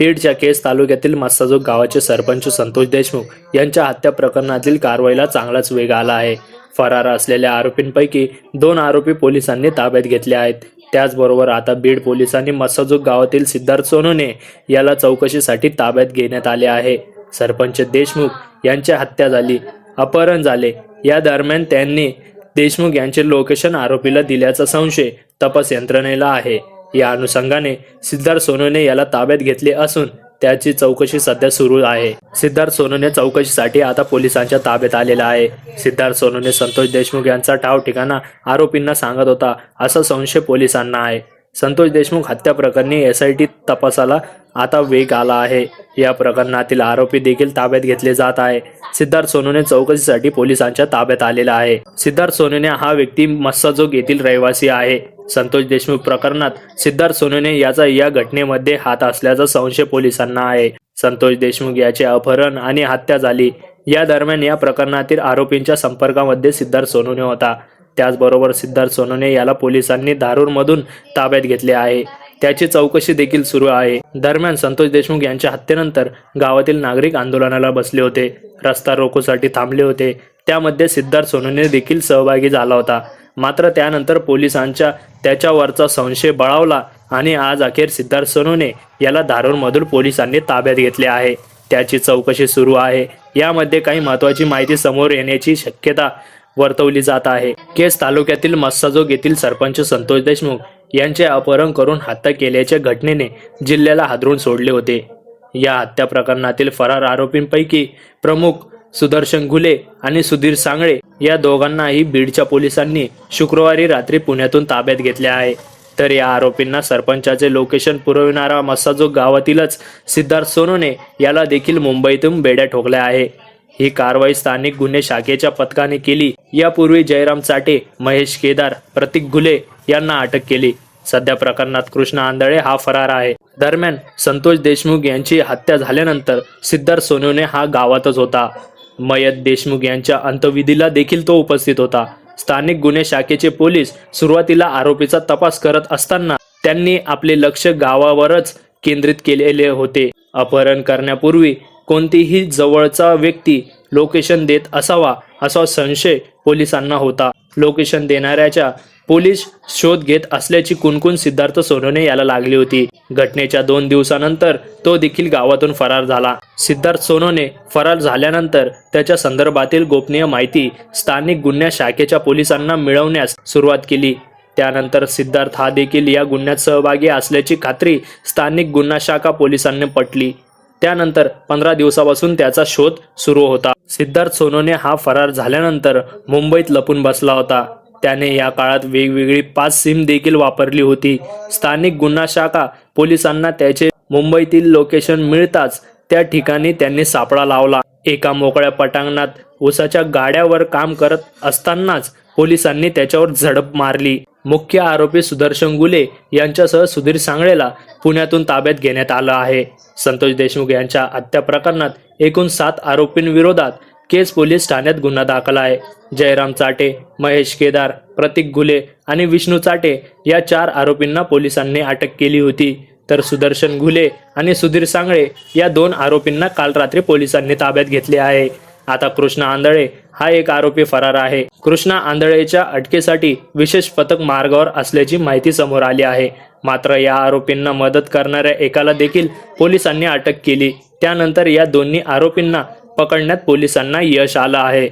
बीडच्या केस तालुक्यातील मस्साजोग गावाचे सरपंच संतोष देशमुख यांच्या हत्या प्रकरणातील कारवाईला चांगलाच वेग आला आहे. फरार असलेल्या आरोपींपैकी दोन आरोपी पोलिसांनी ताब्यात घेतले आहेत. त्याचबरोबर आता बीड पोलिसांनी मस्साजोग गावातील सिद्धार्थ सोनूने याला चौकशीसाठी ताब्यात घेण्यात आले आहे. सरपंच देशमुख यांची हत्या झाली अपहरण झाले. या दरम्यान त्यांनी देशमुख यांचे लोकेशन आरोपीला दिल्याचा संशय तपास यंत्रणेला आहे. या अनुषंगाने सिद्धार्थ सोनूने याला ताब्यात घेतले असून त्याची चौकशी सध्या सुरू आहे. सिद्धार्थ सोनूने चौकशीसाठी आता पोलिसांच्या ताब्यात आलेला आहे. सिद्धार्थ सोनूने संतोष देशमुख यांचा ठाव ठिकाणा आरोपींना सांगत होता असा संशय पोलिसांना आहे. संतोष देशमुख हत्या प्रकरणी एस आय टी तपासाला आता वेग आला आहे. या प्रकरणातील आरोपी देखील ताब्यात घेतले जात आहे. सिद्धार्थ सोनूने चौकशीसाठी पोलिसांच्या ताब्यात आलेला आहे. सिद्धार्थ सोनूने हा व्यक्ती मस्साजोग येथील रहिवासी आहे. संतोष देशमुख प्रकरणात सिद्धार्थ सोनूने याचा या घटनेमध्ये हात असल्याचा संशय पोलिसांना आहे. संतोष देशमुख याचे अपहरण आणि हत्या झाली. या दरम्यान या प्रकरणातील आरोपींच्या संपर्कामध्ये सिद्धार्थ सोनूने होता. त्याचबरोबर सिद्धार्थ सोनूने याला पोलिसांनी धारूरमधून ताब्यात घेतले आहे. त्याची चौकशी देखील सुरू आहे. दरम्यान संतोष देशमुख यांच्या हत्येनंतर गावातील नागरिक आंदोलनाला बसले होते. रस्ता रोकोसाठी थांबले होते. त्यामध्ये सिद्धार्थ सोनूने देखील सहभागी झाला होता. मात्र त्यानंतर पोलिसांच्या त्याच्यावरचा संशय बळावला आणि आज अखेर सिद्धार्थ सोनूने याला धारूरमधून पोलिसांनी ताब्यात घेतले आहे. त्याची चौकशी सुरू आहे. यामध्ये काही महत्त्वाची माहिती समोर येण्याची शक्यता वर्तवली जात आहे. केस तालुक्यातील मस्साजोग येथील सरपंच संतोष देशमुख यांचे अपहरण करून हत्या केल्याच्या घटनेने जिल्ह्याला हादरून सोडले होते. या हत्या प्रकरणातील फरार आरोपींपैकी प्रमुख सुदर्शन घुले आणि सुधीर सांगळे या दोघांनाही बीडच्या पोलिसांनी शुक्रवारी रात्री पुण्यातून ताब्यात घेतले आहे. तर या आरोपींना सरपंचाचे लोकेशन पुरविणारा मसाजो गावातीलच सिद्धार्थ सोनोने याला देखील मुंबईतून बेड्या ठोकल्या आहे. ही कारवाई स्थानिक गुन्हे शाखेच्या पथकाने केली. यापूर्वी जयराम चाटे महेश केदार प्रतीक घुले यांना अटक केली. सध्या प्रकरणात कृष्ण आंधळे हा फरार आहे. दरम्यान संतोष देशमुख यांची हत्या झाल्यानंतर सिद्धार्थ सोनूने हा गावातच होता. मयत देशमुख यांच्या अंत्यविधीला देखील तो उपस्थित होता. स्थानिक गुन्हे शाखेचे पोलीस सुरुवातीला आरोपीचा तपास करत असताना त्यांनी आपले लक्ष गावावरच केंद्रित केलेले होते. अपहरण करण्यापूर्वी कोणतीही जवळचा व्यक्ती लोकेशन देत असावा असा संशय पोलिसांना होता. लोकेशन देणाऱ्याच्या पोलीस शोध घेत असल्याची कुणकुण सिद्धार्थ सोनवणे याला लागली होती. घटनेच्या दोन दिवसानंतर तो देखील गावातून फरार झाला. सिद्धार्थ सोनवणे फरार झाल्यानंतर त्याच्या संदर्भातील गोपनीय माहिती स्थानिक गुन्ह्या शाखेच्या पोलिसांना मिळवण्यास सुरुवात केली. त्यानंतर सिद्धार्थ हा देखील या गुन्ह्यात सहभागी असल्याची खात्री स्थानिक गुन्हा शाखा पोलिसांनी पटली. त्यानंतर पंधरा दिवसापासून त्याचा शोध सुरू होता. सिद्धार्थ सोनोने हा फरार झाल्यानंतर मुंबईत लपून बसला होता. त्याने या काळात वेगवेगळी पाच सिम देखील वापरली होती. स्थानिक गुन्हा शाखा पोलिसांना त्याचे मुंबईतील लोकेशन मिळताच त्या ठिकाणी त्यांनी सापळा लावला. एका मोकळ्या पटांगणात ऊसाच्या गाड्यावर काम करत असतानाच पोलिसांनी त्याच्यावर झडप मारली. मुख्य आरोपी सुदर्शन गुले यांच्यासह सुधीर सांगळेला पुण्यातून ताब्यात घेण्यात आलं आहे. संतोष देशमुख यांच्या हत्या प्रकरणात एकूण सात आरोपींविरोधात केस पोलीस ठाण्यात गुन्हा दाखल आहे. जयराम चाटे महेश केदार प्रतीक घुले आणि विष्णू चाटे या चार आरोपींना पोलिसांनी अटक केली होती. तर सुदर्शन घुले आणि सुधीर सांगळे या दोन आरोपींना काल रात्री पोलिसांनी ताब्यात घेतले आहे. आता कृष्णा आंधळे हा एक आरोपी फरार आहे. कृष्णा आंधळेच्या अटकेसाठी विशेष पथक मार्गावर असल्याची माहिती समोर आली आहे. मात्र या आरोपींना मदत करणाऱ्या एकाला देखील पोलिसांनी अटक केली. त्यानंतर या दोन्ही आरोपींना पकडण्यात पोलिसांना यश आलं आहे.